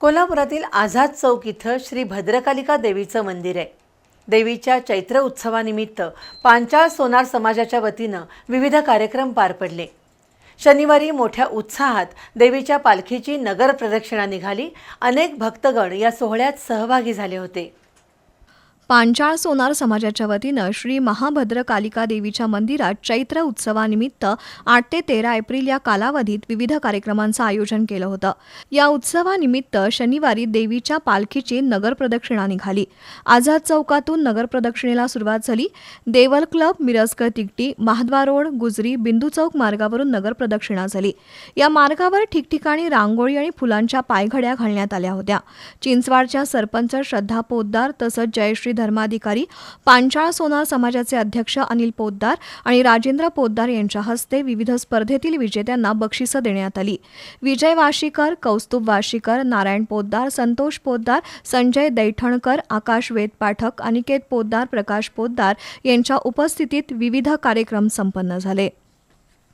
कोल्हापुरातील आझाद चौक इथं श्री भद्रकालिका देवीचं मंदिर आहे. देवीच्या चैत्र उत्सवानिमित्त पांचाळ सोनार समाजाच्या वतीनं विविध कार्यक्रम पार पडले. शनिवारी मोठ्या उत्साहात देवीच्या पालखीची नगर प्रदक्षिणा निघाली. अनेक भक्तगण या सोहळ्यात सहभागी झाले होते. पांचाळ सोनार समाजाच्या वतीनं श्री महाभद्र कालिका देवीच्या मंदिरात चैत्र उत्सवानिमित्त आठ ते तेरा एप्रिल या कालावधीत विविध कार्यक्रमांचं आयोजन केलं होतं. या उत्सवानिमित्त शनिवारी देवीच्या पालखीची नगर प्रदक्षिणा निघाली. आझाद चौकातून नगर प्रदक्षिणेला सुरुवात झाली. देवल क्लब मिरजकर तिकटी महाद्वार रोड गुजरी बिंदू चौक मार्गावरून नगर प्रदक्षिणा झाली. या मार्गावर ठिकठिकाणी रांगोळी आणि फुलांच्या पायघड्या घालण्यात आल्या होत्या. चिंचवाडच्या सरपंच श्रद्धा पोद्दार तसंच जयश्री धर्माधिकारी पांचाळ सोनार समाजाचे अध्यक्ष अनिल पोद्दार आणि राजेंद्र पोद्दार यांच्या हस्ते विविध स्पर्धेतील विजेत्यांना बक्षिसं देण्यात आली. विजय वाशीकर कौस्तुभ वाशीकर नारायण पोद्दार संतोष पोद्दार संजय दैठणकर आकाश वेद पाठक अनिकेत पोद्दार प्रकाश पोद्दार यांच्या उपस्थितीत विविध कार्यक्रम संपन्न झाले.